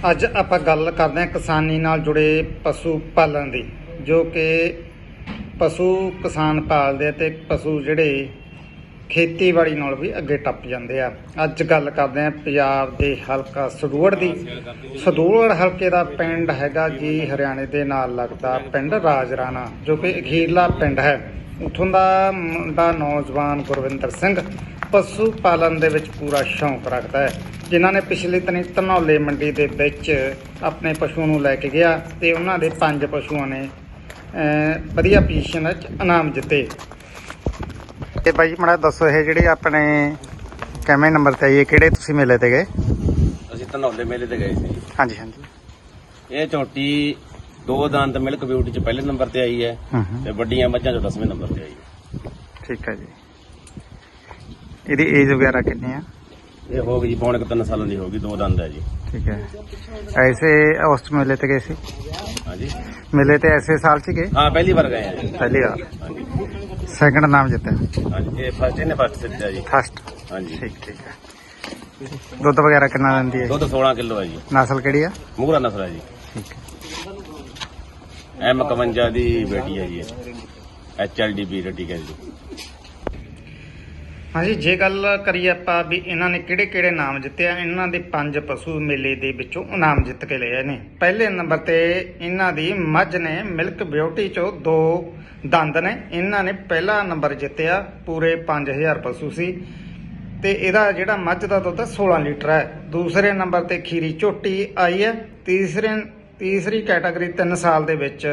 ਅੱਜ ਆਪਾਂ ਗੱਲ ਕਰਦੇ ਹਾਂ ਕਿਸਾਨੀ ਨਾਲ ਜੁੜੇ ਪਸ਼ੂ ਪਾਲਣ ਦੀ, ਜੋ ਕਿ ਪਸ਼ੂ ਕਿਸਾਨ ਪਾਲਦੇ ਆ ਤੇ ਪਸ਼ੂ ਜਿਹੜੇ ਖੇਤੀਬਾੜੀ ਨਾਲ ਵੀ ਅੱਗੇ ਟੱਪ ਜਾਂਦੇ ਆ। ਅੱਜ ਗੱਲ ਕਰਦੇ ਹਾਂ ਪੰਜਾਬ ਦੇ ਹਲਕਾ ਸਦੂੜ ਦੀ। ਸਦੂੜ ਹਲਕੇ ਦਾ ਪਿੰਡ ਹੈਗਾ ਜੀ ਹਰਿਆਣੇ ਦੇ ਨਾਲ ਲੱਗਦਾ ਪਿੰਡ ਰਾਜਰਾਣਾ ਜੋ ਕਿ ਅਖੀਰਲਾ ਪਿੰਡ ਹੈ। ਉੱਥੋਂ ਦਾ ਮੁੰਡਾ ਨੌਜਵਾਨ ਗੁਰਵਿੰਦਰ ਸਿੰਘ ਪਸ਼ੂ ਪਾਲਣ ਦੇ ਵਿੱਚ ਪੂਰਾ ਸ਼ੌਂਕ ਰੱਖਦਾ ਹੈ। ਜਿਨ੍ਹਾਂ ਨੇ ਪਿਛਲੇ ਦਿਨੀ ਧਨੌਲੇ ਮੰਡੀ ਦੇ ਵਿੱਚ ਆਪਣੇ ਪਸ਼ੂ ਨੂੰ ਲੈ ਕੇ ਗਿਆ ਤੇ ਉਹਨਾਂ ਦੇ ਪੰਜ ਪਸ਼ੂਆਂ ਨੇ ਵਧੀਆ ਪੋਜੀਸ਼ਨ ਵਿੱਚ ਇਨਾਮ ਜਿੱਤੇ। ਤੇ ਬਾਈ ਮੜਾ ਦੱਸੋ ਇਹ ਜਿਹੜੇ ਆਪਣੇ ਕਿਵੇਂ ਨੰਬਰ ਤੇ ਆਈਏ ਕਿਹੜੇ ਤੁਸੀਂ ਮੇਲੇ ਤੇ ਗਏ? ਅਸੀਂ ਧਨੌਲੇ ਮੇਲੇ ਤੇ ਗਏ ਸੀ। ਹਾਂਜੀ ਹਾਂਜੀ। ਇਹ ਝੋਟੀ ਦੋ ਦੰਦ ਮਿਲਕ ਬਿਊਟੀ ਚ ਪਹਿਲੇ ਨੰਬਰ ਤੇ ਆਈ ਹੂੰ ਤੇ ਵੱਡੀਆਂ ਮੱਝਾਂ ਚ 10ਵੇਂ ਨੰਬਰ ਤੇ ਆਈ ਹੈ। ਠੀਕ ਹੈ ਜੀ। ਇਹਦੀ ਏਜ ਵਗੈਰਾ ਕਿੰਨੀ ਆ? ਇਹ ਹੋ ਗਈ ਪੌਣੇ ਕੁ ਤਿੰਨ ਸਾਲਾਂ ਦੀ ਹੋ ਗਈ ਦੋ ਦੰਦ ਹੈ ਜੀ। ਠੀਕ ਹੈ। ਐਸੇ ਉਸ ਮੇਲੇ ਤੇ ਗਏ ਸੀ? ਹਾਂਜੀ। ਮੇਲੇ ਤੇ ਐਸੇ ਸਾਲ ਚ ਗਏ? ਹਾਂ ਪਹਿਲੀ ਵਾਰ ਗਏ ਹਾਂ ਜੀ। ਪਹਿਲੀ ਵਾਰ। ਹਾਂਜੀ। ਸੈਕੰਡ ਨਾਮ ਜਿੱਤਿਆ। ਹਾਂਜੀ ਇਹ ਫਸਟ ਇਹਨੇ ਫਸਟ ਦਿੱਤਾ ਜੀ। ਫਸਟ ਹਾਂਜੀ। ਠੀਕ ਠੀਕ ਹੈ। ਦੁੱਧ ਵਗੈਰਾ ਕਿੰਨਾ ਦਿੰਦੀ ਹੈ ਦੁੱਧ 16 ਕਿਲੋ ਹੈ ਜੀ। ਨਸਲ ਕਿਹੜੀ ਆ? ਮੂਹਰਾ ਨਸਲ ਹੈ ਜੀ। ਠੀਕ ਹੈ। ਐਮ 51 ਦੀ ਬੇਟੀ ਹੈ ਜੀ। ਐਚ ਐਲ ਡੀ ਬੀ ਰਟੀ ਹੈ ਜੀ। ਹਾਂਜੀ, ਜੇ ਗੱਲ ਕਰੀਏ ਆਪਾਂ ਵੀ ਇਹਨਾਂ ਨੇ ਕਿਹੜੇ ਕਿਹੜੇ ਨਾਮ ਜਿੱਤੇ ਆ, ਇਹਨਾਂ ਦੇ ਪੰਜ ਪਸ਼ੂ ਮੇਲੇ ਦੇ ਵਿੱਚੋਂ ਇਨਾਮ ਜਿੱਤ ਕੇ ਲਏ ਨੇ ਪਹਿਲੇ ਨੰਬਰ ਤੇ ਇਹਨਾਂ ਦੀ ਮੱਝ ਨੇ ਮਿਲਕ ਬਿਊਟੀ ਚੋਂ ਦੋ ਦੰਦ ਨੇ, ਇਹਨਾਂ ਨੇ ਪਹਿਲਾ ਨੰਬਰ ਜਿੱਤਿਆ, ਪੂਰੇ 5000 ਪਸ਼ੂ ਸੀ। ਤੇ ਇਹਦਾ ਜਿਹੜਾ ਮੱਝ ਦਾ ਦੁੱਧ 16 ਲੀਟਰ ਹੈ। ਦੂਸਰੇ ਨੰਬਰ ਤੇ ਖੀਰੀ ਝੋਟੀ ਆਈ ਹੈ, ਤੀਸਰੇ, ਤੀਸਰੀ ਕੈਟਾਗਰੀ 3 ਸਾਲ ਦੇ ਵਿੱਚ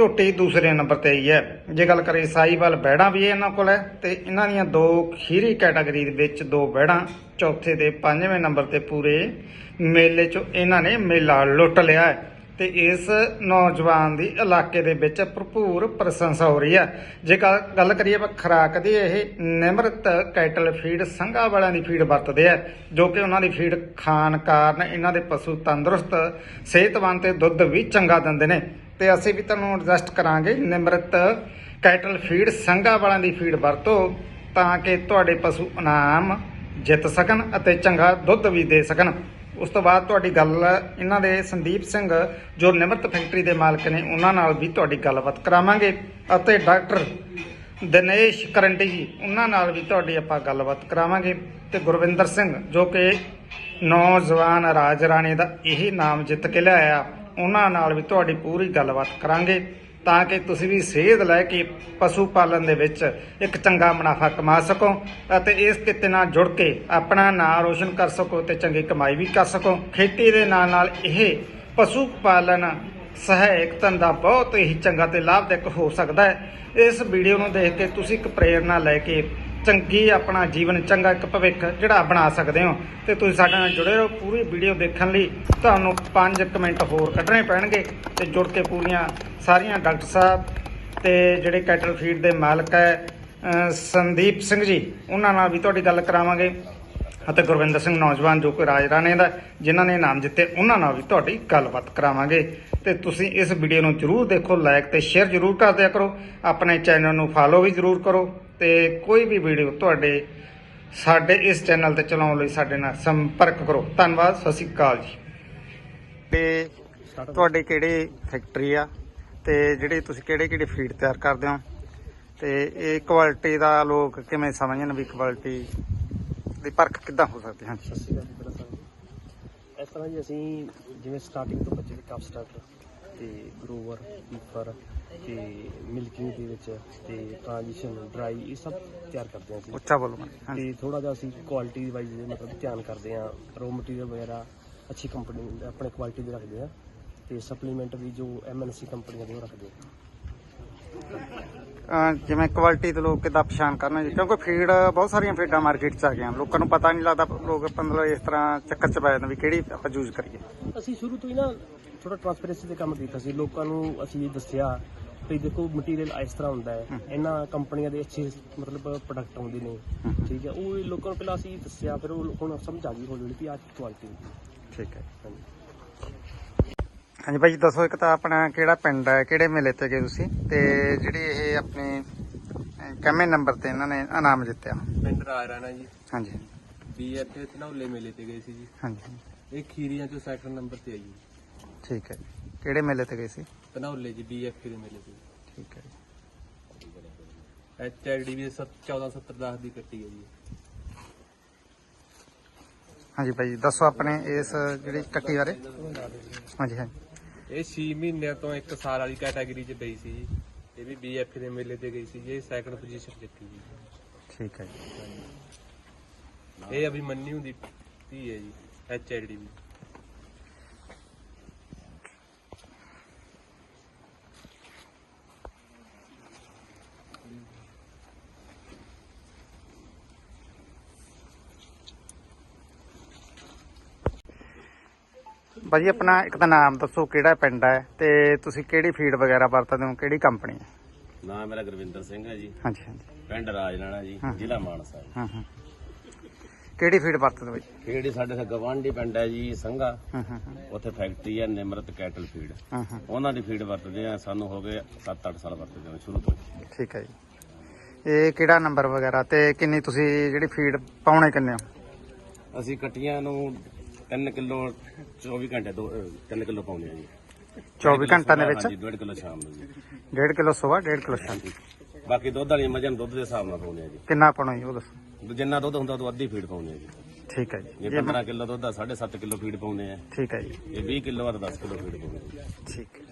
ਝੋਟੀ ਦੂਸਰੇ ਨੰਬਰ ਤੇ ਹੀ ਹੈ। ਜੇ ਗੱਲ ਕਰੀਏ ਸਾਈਵਾਲ ਬੈੜਾਂ ਵੀ ਇਹਨਾਂ ਕੋਲ ਹੈ ਤੇ ਇਹਨਾਂ ਦੀਆਂ ਦੋ ਖੀਰੀ ਕੈਟਾਗਰੀ ਦੇ ਵਿੱਚ ਦੋ ਬੈੜਾਂ ਚੌਥੇ ਤੇ ਪੰਜਵੇਂ ਨੰਬਰ ਤੇ ਪੂਰੇ ਮੇਲੇ 'ਚ ਇਹਨਾਂ ਨੇ ਮੇਲਾ ਲੁੱਟ ਲਿਆ ਹੈ ਤੇ ਇਸ ਨੌਜਵਾਨ ਦੀ ਇਲਾਕੇ ਦੇ ਵਿੱਚ ਭਰਪੂਰ ਪ੍ਰਸ਼ੰਸਾ ਹੋ ਰਹੀ ਹੈ। ਜੇ ਗੱਲ ਗੱਲ ਕਰੀਏ ਆਪਾਂ ਖੁਰਾਕ ਦੀ, ਇਹ ਨਿਮਰਤ ਕੈਟਲ ਫੀਡ ਸੰਘਾ ਵਾਲਿਆਂ ਦੀ ਫੀਡ ਵਰਤਦੇ ਆ, ਜੋ ਕਿ ਉਹਨਾਂ ਦੀ ਫੀਡ ਖਾਣ ਕਾਰਨ ਇਹਨਾਂ ਦੇ ਪਸ਼ੂ ਤੰਦਰੁਸਤ, ਸਿਹਤਮੰਦ ਤੇ ਦੁੱਧ ਵੀ ਚੰਗਾ ਦਿੰਦੇ ਨੇ। ਤੇ ਅਸੀਂ ਵੀ ਤੁਹਾਨੂੰ ਐਡਜਸਟ ਕਰਾਂਗੇ ਨਿਮਰਤ ਕੈਟਲ ਫੀਡ ਸੰਘਾ ਵਾਲਿਆਂ ਦੀ ਫੀਡ ਵਰਤੋ ਤਾਂ ਕਿ ਤੁਹਾਡੇ ਪਸ਼ੂ ਇਨਾਮ ਜਿੱਤ ਸਕਣ ਅਤੇ ਚੰਗਾ ਦੁੱਧ ਵੀ ਦੇ ਸਕਣ। ਉਸ ਤੋਂ ਬਾਅਦ ਤੁਹਾਡੀ ਗੱਲ, ਇਹਨਾਂ ਦੇ ਸੰਦੀਪ ਸਿੰਘ ਜੋ ਨਿਮਰਤ ਫੈਕਟਰੀ ਦੇ ਮਾਲਕ ਨੇ, ਉਹਨਾਂ ਨਾਲ ਵੀ ਤੁਹਾਡੀ ਗੱਲਬਾਤ ਕਰਾਵਾਂਗੇ ਅਤੇ ਡਾਕਟਰ ਦਿਨੇਸ਼ ਕਰੰਡੀ ਜੀ, ਉਹਨਾਂ ਨਾਲ ਵੀ ਤੁਹਾਡੀ ਆਪਾਂ ਗੱਲਬਾਤ ਕਰਾਵਾਂਗੇ ਤੇ ਗੁਰਵਿੰਦਰ ਸਿੰਘ ਜੋ ਕਿ ਨੌਜਵਾਨ ਰਾਜ ਰਾਣੇ ਦਾ ਇਹ ਨਾਮ ਜਿੱਤ ਕੇ ਲਿਆਇਆ। ਉਹਨਾਂ ਨਾਲ ਵੀ ਤੁਹਾਡੀ ਪੂਰੀ ਗੱਲਬਾਤ ਕਰਾਂਗੇ ਤਾਂ ਕਿ ਤੁਸੀਂ ਵੀ ਸੇਧ ਲੈ ਕੇ ਪਸ਼ੂ ਪਾਲਣ ਦੇ ਵਿੱਚ ਇੱਕ ਚੰਗਾ ਮੁਨਾਫਾ ਕਮਾ ਸਕੋ ਅਤੇ ਇਸ ਕਿੱਤੇ ਨਾਲ ਜੁੜ ਕੇ ਆਪਣਾ ਨਾਮ ਰੋਸ਼ਨ ਕਰ ਸਕੋ ਤੇ ਚੰਗੀ ਕਮਾਈ ਵੀ ਕਰ ਸਕੋ। ਖੇਤੀ ਦੇ ਨਾਲ ਨਾਲ ਇਹ ਪਸ਼ੂ ਪਾਲਣ ਸਹਾਇਕ ਧੰਦਾ ਬਹੁਤ ਹੀ ਚੰਗਾ ਤੇ ਲਾਭਦਾਇਕ ਹੋ ਸਕਦਾ ਹੈ। ਇਸ ਵੀਡੀਓ ਨੂੰ ਦੇਖ ਕੇ ਤੁਸੀਂ ਇੱਕ ਪ੍ਰੇਰਣਾ ਲੈ ਕੇ ਚੰਗੀ ਆਪਣਾ ਜੀਵਨ, ਚੰਗਾ ਇੱਕ ਭਵਿੱਖ ਜਿਹੜਾ ਬਣਾ ਸਕਦੇ ਹੋ। ਤੇ ਤੁਸੀਂ ਸਾਡੇ ਨਾਲ ਜੁੜੇ ਰਹੋ ਪੂਰੀ ਵੀਡੀਓ ਦੇਖਣ ਲਈ। ਤੁਹਾਨੂੰ 5 ਕਮੈਂਟ ਹੋਰ ਕੱਢਣੇ ਪੈਣਗੇ ਤੇ ਜੁੜ ਕੇ ਪੂਰੀਆਂ ਸਾਰੀਆਂ ਡਾਕਟਰ ਸਾਹਿਬ ਤੇ ਜਿਹੜੇ ਕੈਟਲ ਫੀਡ ਦੇ ਮਾਲਕ ਹੈ ਸੰਦੀਪ ਸਿੰਘ ਜੀ, ਉਹਨਾਂ ਨਾਲ ਵੀ ਤੁਹਾਡੀ ਗੱਲ ਕਰਾਵਾਂਗੇ। ਅਤੇ ਗੁਰਵਿੰਦਰ ਸਿੰਘ ਨੌਜਵਾਨ ਜੋ ਕਿ ਰਾਜਰਾਣੇ ਦਾ ਜਿਨ੍ਹਾਂ ਨੇ ਨਾਮ ਜਿੱਤੇ, ਉਹਨਾਂ ਨਾਲ ਵੀ ਤੁਹਾਡੀ ਗੱਲਬਾਤ ਕਰਾਵਾਂਗੇ। ਤੇ ਤੁਸੀਂ ਇਸ ਵੀਡੀਓ ਨੂੰ ਜਰੂਰ ਦੇਖੋ ਲਾਈਕ ਤੇ ਸ਼ੇਅਰ ਜਰੂਰ ਕਰ ਦਿਆ ਕਰੋ। ਆਪਣੇ ਚੈਨਲ ਨੂੰ ਫਾਲੋ ਵੀ ਜਰੂਰ ਕਰੋ। ਤੇ ਕੋਈ ਵੀ ਵੀਡੀਓ ਤੁਹਾਡੇ ਸਾਡੇ ਇਸ ਚੈਨਲ ਤੇ ਚਲਾਉਣ ਲਈ ਸਾਡੇ ਨਾਲ ਸੰਪਰਕ ਕਰੋ। ਧੰਨਵਾਦ ਸਤਿ ਸ਼੍ਰੀ ਅਕਾਲ ਜੀ। ਤੇ ਤੁਹਾਡੀ ਕਿਹੜੀ ਫੈਕਟਰੀ ਆ ਤੇ ਜਿਹੜੇ ਤੁਸੀਂ ਕਿਹੜੇ ਕਿਹੜੇ ਫੀਡ ਤਿਆਰ ਕਰਦੇ ਹੋ? ਤੇ ਇਹ ਕੁਆਲਿਟੀ ਦਾ ਲੋਕ ਕਿਵੇਂ ਸਮਝਣ ਵੀ ਕੁਆਲਿਟੀ ਦੀ ਪਰਖ ਕਿੱਦਾਂ ਹੋ ਸਕਦੀ ਹੈ? ਸਤਿ ਸ਼੍ਰੀ ਅਕਾਲ ਇਸ ਤਰ੍ਹਾਂ ਜੀ ਅਸੀਂ ਜਿਵੇਂ ਸਟਾਰਟਿੰਗ ਤੋਂ ਬੱਚੇ ਦੇ ਕਪ ਸਟਾਰਟਰ ਤੇ ਗਰੋਵਰ ਕੀਪਰ ਤੇ ਮਿਲਕਿੰਗ ਦੇ ਵਿੱਚ ਤੇ ਟ੍ਰਾਂਜੀਸ਼ਨ ਡਰਾਈ ਇਹ ਸਭ ਤਿਆਰ ਕਰਦੇ ਹਾਂ ਅਸੀਂ। ਉੱਚਾ ਬੋਲੋ ਹਾਂਜੀ। ਤੇ ਥੋੜਾ ਜਿਹਾ ਅਸੀਂ ਕੁਆਲਿਟੀ ਵਾਈਜ਼ ਮਤਲਬ ਧਿਆਨ ਕਰਦੇ ਹਾਂ। ਰੋ ਮਟੀਰੀਅਲ ਵਗੈਰਾ ਅੱਛੀ ਕੰਪਨੀ ਆਪਣੇ ਕੁਆਲਿਟੀ ਦੇ ਰੱਖਦੇ ਹਾਂ। ਤੇ ਸਪਲੀਮੈਂਟ ਵੀ ਜੋ ਐਮਐਨਸੀ ਕੰਪਨੀਆਂ ਦੇ ਉਹ ਰੱਖਦੇ ਹਾਂ। ਅਹ ਜਿਵੇਂ ਕੁਆਲਿਟੀ ਤੇ ਲੋਕ ਕਿੱਦਾਂ ਪਛਾਣ ਕਰਨ ਜੀ ਕਿਉਂਕਿ ਫੀਡ ਬਹੁਤ ਸਾਰੀਆਂ ਫੀਡਾਂ ਮਾਰਕੀਟ 'ਚ ਆ ਗਈਆਂ। ਲੋਕਾਂ ਨੂੰ ਪਤਾ ਨਹੀਂ ਲੱਗਦਾ ਲੋਕ ਮਤਲਬ ਇਸ ਤਰ੍ਹਾਂ ਚੱਕਰ 'ਚ ਪੈ ਜਾਂਦੇ ਵੀ ਕਿਹੜੀ ਆਪਾਂ ਯੂਜ਼ ਕਰੀਏ। ਅਸੀਂ ਸ਼ੁਰੂ ਤੋਂ ਹੀ ਨਾ ਥੋੜਾ ਟ੍ਰਾਂਸਪੇਰੈਂਸੀ ਤੇ ਕੰਮ ਕੀਤਾ ਸੀ। ਲੋਕਾਂ ਨੂੰ ਅਸੀਂ ਇਹ ਦੱਸਿਆ ਵੀ ਦੇਖੋ ਮਟੀਰੀਅਲ ਇਸ ਤਰ੍ਹਾਂ ਹੁੰਦਾ ਹੈ। ਇਹਨਾਂ ਕੰਪਨੀਆਂ ਦੇ ਅੱਛੇ ਮਤਲਬ ਪ੍ਰੋਡਕਟ ਆਉਂਦੇ ਨੇ। ਠੀਕ ਹੈ ਉਹ ਲੋਕਾਂ ਨੂੰ ਪਹਿਲਾਂ ਅਸੀਂ ਦੱਸਿਆ ਫਿਰ ਉਹ ਹੁਣ ਸਮਝ ਆ ਗਈ ਹੌਲੀ ਹੌਲੀ ਕਿ ਆਹ ਕੁਆਲਿਟੀ ਠੀਕ ਹੈ। ਹਾਂਜੀ। ਹਾਂਜੀ ਭਾਈ ਦੱਸੋ ਇੱਕ ਤਾਂ ਆਪਣਾ ਕਿਹੜਾ ਪਿੰਡ ਹੈ ਕਿਹੜੇ ਮੇਲੇ ਤੇ ਗਏ ਤੁਸੀਂ? ਤੇ ਜਿਹੜੀ ਇਹ ਆਪਣੇ ਕਿੰਨੇ ਨੰਬਰ ਤੇ ਇਹਨਾਂ ਨੇ ਇਨਾਮ ਜਿੱਤਿਆ। ਪਿੰਡ ਰਾਜ ਰਾਣਾ ਜੀ। ਹਾਂਜੀ। ਵੀ ਇੱਥੇ ਧਨੌਲੇ ਮੇਲੇ ਤੇ ਗਏ ਸੀ ਜੀ। ਹਾਂਜੀ। ਇਹ ਖੀਰੀਆਂ ਚੋਂ ਸੈਕਟਰ ਨੰਬਰ ਤੇ ਹੈ ਜੀ। ਠੀਕ ਹੈ ਕਿਹੜੇ ਮੇਲੇ ਤੇ ਗਏ ਸੀ? ਧਨੌਲੇ ਜੀ ਡੀਐਫ ਦੇ ਮੇਲੇ ਤੇ। ਠੀਕ ਹੈ ਐਚਆਈਡੀ ਵੀ 1470 ਦੀ ਕੱਟੀ ਹੈ ਜੀ। ਹਾਂਜੀ ਭਾਈ ਦੱਸੋ ਆਪਣੇ ਇਸ ਜਿਹੜੀ ਕੱਟੀ ਬਾਰੇ। ਹਾਂਜੀ ਹਾਂਜੀ। ਇਹ 6 ਮਹੀਨਿਆਂ ਤੋਂ ਇੱਕ ਸਾਲ ਵਾਲੀ ਕੈਟਾਗਰੀ 'ਚ ਪਈ ਸੀ। ਜੀ ਇਹ ਵੀ ਬੀਐਫ ਦੇ ਮੇਲੇ ਤੇ ਗਈ ਸੀ ਜੀ ਇਹ ਸੈਕੰਡ ਪੋਜੀਸ਼ਨ ਜਿੱਤੀ ਜੀ। ਠੀਕ ਹੈ ਜੀ। ਇਹ ਅਭੀ ਮੰਨੀ ਹੁੰਦੀ ਧੀ ਹੈ ਜੀ ਐਚਆਈਡੀ ਵੀ। ਭਾਜੀ ਆਪਣਾ ਇੱਕ ਤਾਂ ਨਾਮ ਦੱਸੋ ਕਿਹੜਾ ਪਿੰਡ ਹੈ ਤੇ ਤੁਸੀਂ ਕਿਹੜੀ ਫੀਡ ਵਗੈਰਾ ਵਰਤਦੇ ਹੋ ਕਿਹੜੀ ਕੰਪਨੀ ਹੈ? ਨਾਮ ਮੇਰਾ ਗੁਰਵਿੰਦਰ ਸਿੰਘ ਹੈ ਜੀ। ਹਾਂਜੀ ਹਾਂਜੀ। ਪਿੰਡ ਰਾਜਨਾਣਾ ਜੀ ਜ਼ਿਲ੍ਹਾ ਮਾਨਸਾ ਜੀ। ਹਾਂ ਹਾਂ। ਕਿਹੜੀ ਫੀਡ ਵਰਤਦੇ ਹੋ ਭਾਈ ਕਿਹੜੀ ਸਾਡੇ ਗਵਾਂਢੀ ਪਿੰਡ ਹੈ ਜੀ ਸੰਘਾ। ਹਾਂ ਹਾਂ ਹਾਂ, ਉੱਥੇ ਫੈਕਟਰੀ ਹੈ ਨਿਮਰਤ ਕੈਟਲ ਫੀਡ। ਹਾਂ ਹਾਂ। ਉਹਨਾਂ ਦੀ ਫੀਡ ਵਰਤਦੇ ਆ ਸਾਨੂੰ ਹੋ ਗਏ 7-8 ਸਾਲ ਵਰਤਦੇ ਆ ਸ਼ੁਰੂ ਤੋਂ ਠੀਕ ਹੈ ਜੀ। ਇਹ ਕਿਹੜਾ ਨੰਬਰ ਵਗੈਰਾ ਤੇ ਕਿੰਨੀ ਤੁਸੀਂ ਜਿਹੜੀ ਫੀਡ ਪਾਉਣੇ ਕਿੰਨੇ ਹੋ? ਅਸੀਂ ਕੱਟੀਆਂ ਨੂੰ 3 ਕਿਲੋ 24 ਘੰਟੇ 3 ਕਿਲੋ ਪਾਉਂਦੇ ਆ ਜੀ। 24 ਘੰਟਿਆਂ ਦੇ ਵਿੱਚ? ਹਾਂਜੀ 1.5 ਕਿਲੋ ਸ਼ਾਮ ਨੂੰ ਜੀ। 1.5 ਕਿਲੋ ਸਵੇਰ 1.5 ਕਿਲੋ ਸ਼ਾਮ। ਬਾਕੀ ਦੁੱਧ ਵਾਲੀਆਂ ਮੱਝਾਂ ਨੂੰ ਦੁੱਧ ਦੇ ਹਿਸਾਬ ਨਾਲ ਪਾਉਂਦੇ ਆ ਜੀ। ਕਿੰਨਾ ਪਾਉਣਾ ਜੀ ਉਹ ਦੱਸੋ? ਜਿੰਨਾ ਦੁੱਧ ਹੁੰਦਾ ਉਹ ਅੱਧੀ ਫੀਡ ਪਾਉਂਦੇ ਆ ਜੀ। ਠੀਕ ਹੈ ਜੀ। ਜੇ 15 ਕਿਲੋ ਦੁੱਧ ਆ 7.5 ਕਿਲੋ ਫੀਡ ਪਾਉਂਦੇ ਆ। ਠੀਕ ਹੈ ਜੀ। ਇਹ 20 ਕਿਲੋ ਤਾਂ 10 ਕਿਲੋ ਫੀਡ ਪਾਉਂਦੇ ਆ ਠੀਕ। ਹੈ